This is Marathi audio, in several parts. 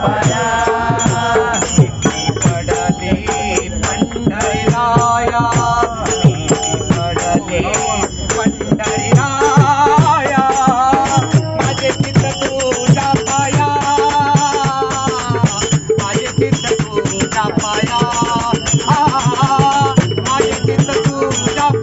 पडले पंढरायाडले चित्त किस पाया माझे चित्त तू ज पहि कित चित्त ज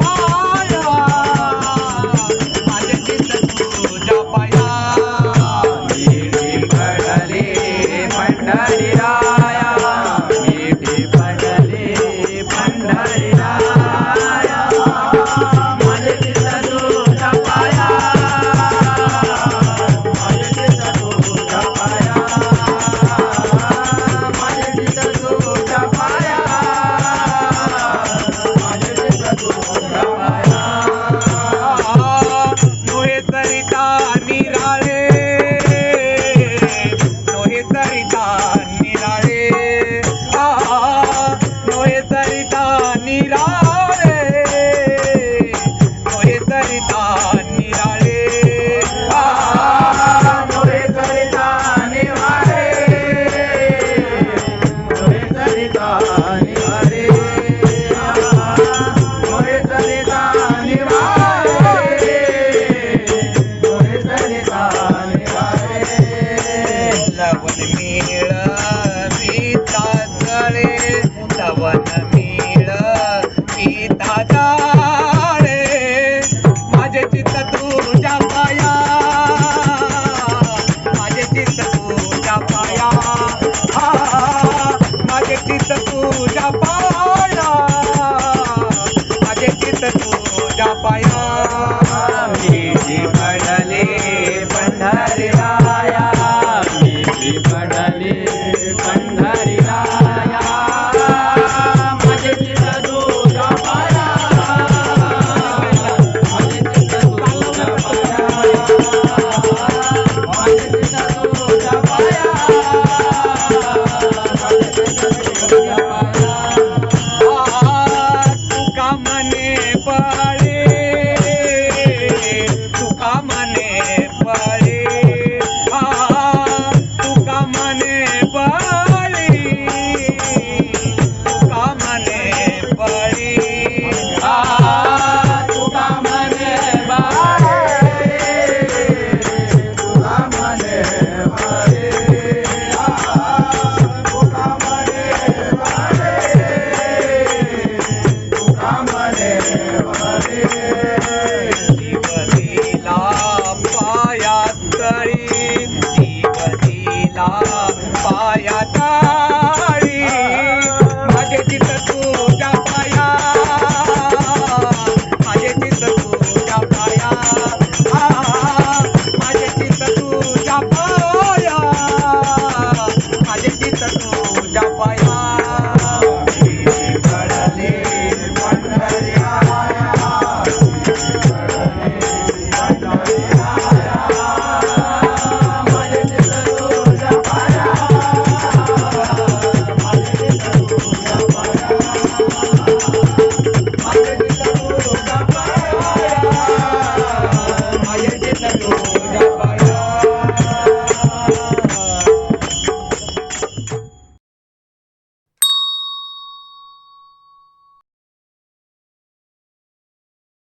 Hare पाया तरी जीव दिला पाया